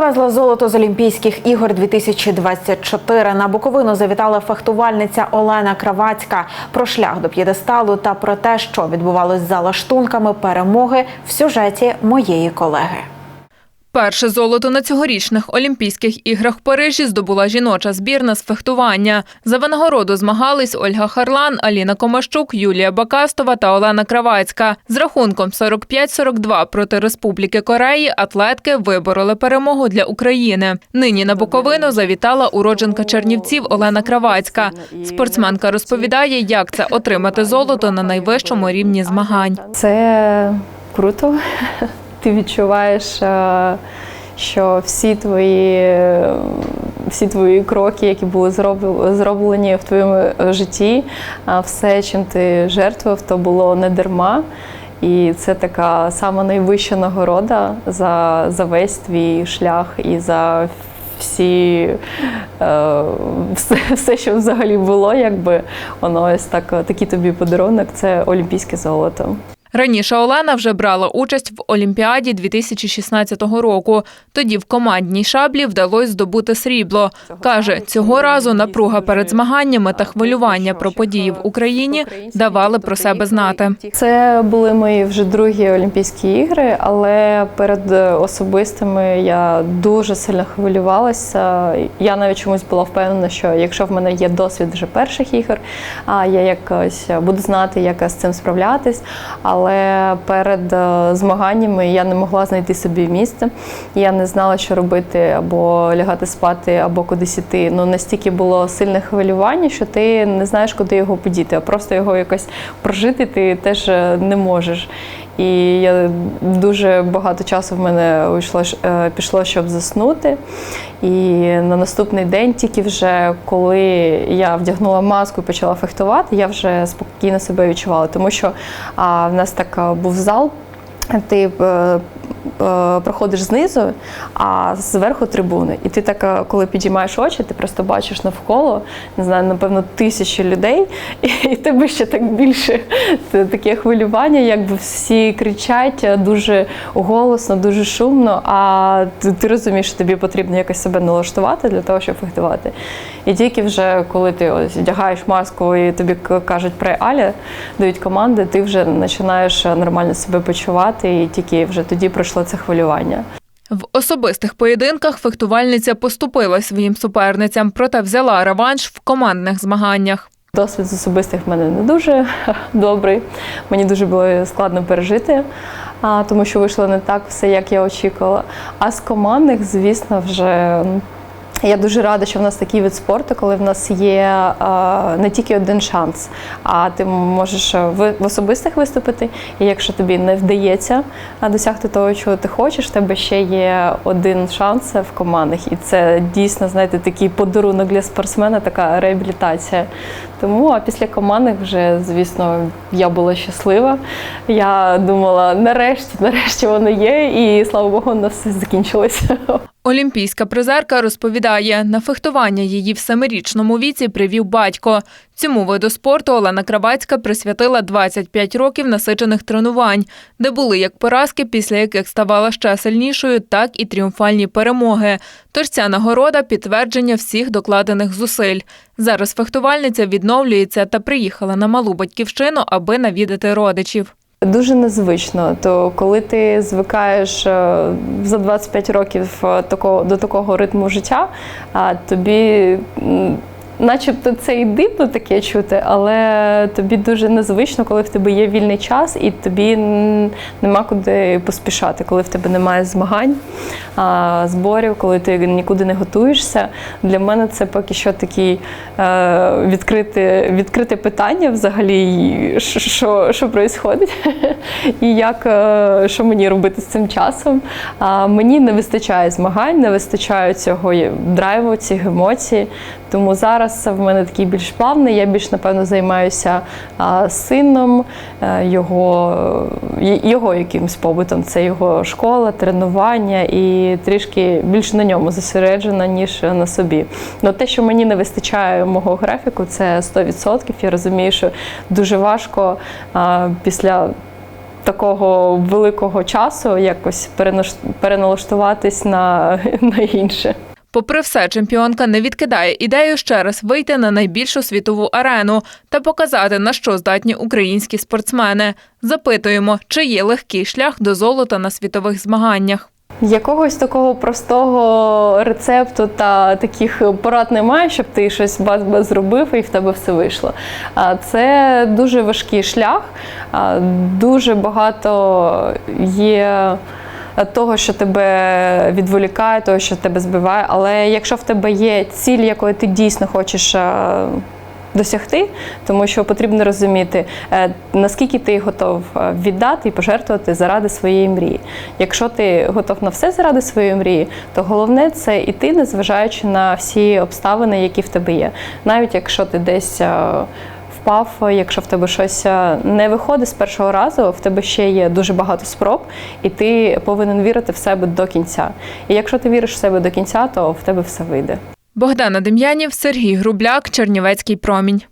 Привезла золото з Олімпійських ігор 2024. На Буковину завітала фехтувальниця Олена Кравацька. Про шлях до п'єдесталу та про те, що відбувалось за лаштунками перемоги в сюжеті моєї колеги. Перше золото на цьогорічних Олімпійських іграх в Парижі здобула жіноча збірна з фехтування. За винагороду змагались Ольга Харлан, Аліна Комащук, Юлія Бакастова та Олена Кравацька. З рахунком 45-42 проти Республіки Кореї атлетки вибороли перемогу для України. Нині на Буковину завітала уродженка Чернівців Олена Кравацька. Спортсменка розповідає, як це отримати золото на найвищому рівні змагань. Це круто. Ти відчуваєш, е, що всі твої, всі твої кроки, які були зроблені в твоєму житті, а все, чим ти жертвував, то було не дарма. І це така сама найвища нагорода за, за весь твій шлях і за всі е, все, все, що взагалі було, якби воно ось так, такий тобі подарунок це олімпійське золото. Раніше Олена вже брала участь в Олімпіаді 2016 року. Тоді в командній шаблі вдалося здобути срібло. Каже, цього разу напруга перед змаганнями та хвилювання про події в Україні давали про себе знати. Це були мої вже другі Олімпійські ігри, але перед особистими я дуже сильно хвилювалася. Я навіть чомусь була впевнена, що якщо в мене є досвід вже перших ігор, а я якось буду знати, як з цим справлятись. Перед е, змаганнями я не могла знайти собі місце. Я не знала, що робити, або лягати спати, або кудись іти. Ну настільки було сильне хвилювання, що ти не знаєш, куди його подіти, а просто його якось прожити ти теж е, не можеш. І я дуже багато часу в мене вийшло, е, пішло, щоб заснути. І на наступний день, тільки вже коли я вдягнула маску і почала фехтувати, я вже спокійно себе відчувала, тому що а, в нас так був зал. Ти е, е, проходиш знизу, а зверху трибуни. І ти так, е, коли підіймаєш очі, ти просто бачиш навколо, не знаю, напевно, тисячі людей, і тебе ще так більше Це таке хвилювання, якби всі кричать е, дуже голосно, дуже шумно, а ти, ти розумієш, що тобі потрібно якось себе налаштувати для того, щоб фехтувати. І тільки вже коли ти ось вдягаєш маску і тобі кажуть про Аля, дають команди, ти вже починаєш нормально себе почувати, і тільки вже тоді пройшло це хвилювання. В особистих поєдинках фехтувальниця поступила своїм суперницям, проте взяла реванш в командних змаганнях. Досвід з особистих в мене не дуже добрий. Мені дуже було складно пережити, тому що вийшло не так все, як я очікувала. А з командних, звісно, вже. Я дуже рада, що в нас такий вид спорту, коли в нас є не тільки один шанс, а ти можеш в, в особистих виступити. І якщо тобі не вдається досягти того, чого ти хочеш, в тебе ще є один шанс в командних. І це дійсно, знаєте, такий подарунок для спортсмена, така реабілітація. Тому а після командних вже, звісно, я була щаслива. Я думала, нарешті, нарешті воно є, і слава Богу, у нас все закінчилося. Олімпійська призерка розповідає, на фехтування її в семирічному віці привів батько. Цьому виду спорту Олена Кравацька присвятила 25 років насичених тренувань, де були як поразки, після яких ставала ще сильнішою, так і тріумфальні перемоги. Тож ця нагорода підтвердження всіх докладених зусиль. Зараз фехтувальниця відновлюється та приїхала на малу батьківщину, аби навідати родичів. Дуже незвично. То коли ти звикаєш е, за 25 років е, такого до такого ритму життя, а тобі. Начебто це і дивно таке чути, але тобі дуже незвично, коли в тебе є вільний час, і тобі нема куди поспішати, коли в тебе немає змагань, зборів, коли ти нікуди не готуєшся. Для мене це поки що такі е, відкрите, відкрите питання взагалі, що, що, що відбувається, і як, е, що мені робити з цим часом. Мені не вистачає змагань, не вистачає цього драйву, цих емоцій. Тому зараз в мене такий більш плавний. Я більш напевно займаюся сином, е, його, його якимсь побутом. Це його школа, тренування і трішки більше на ньому зосереджена, ніж на собі. Ну те, що мені не вистачає мого графіку, це 100%. Я розумію, що дуже важко після такого великого часу якось переналаштуватись на, на інше. Попри все, чемпіонка не відкидає ідею ще раз вийти на найбільшу світову арену та показати, на що здатні українські спортсмени. Запитуємо, чи є легкий шлях до золота на світових змаганнях. Якогось такого простого рецепту та таких порад немає, щоб ти щось зробив і в тебе все вийшло. А Це дуже важкий шлях, дуже багато є. Того, що тебе відволікає, того, що тебе збиває. Але якщо в тебе є ціль, якої ти дійсно хочеш е, досягти, тому що потрібно розуміти, е, наскільки ти готов е, віддати і пожертвувати заради своєї мрії. Якщо ти готов на все заради своєї мрії, то головне це іти, незважаючи на всі обставини, які в тебе є. Навіть якщо ти десь. Впав, якщо в тебе щось е, не виходить з першого разу, в тебе ще є дуже багато спроб, і ти повинен вірити в себе до кінця. І якщо ти віриш в себе до кінця, то в тебе все вийде. Богдана Дем'янів, Сергій Грубляк, Чернівецький промінь.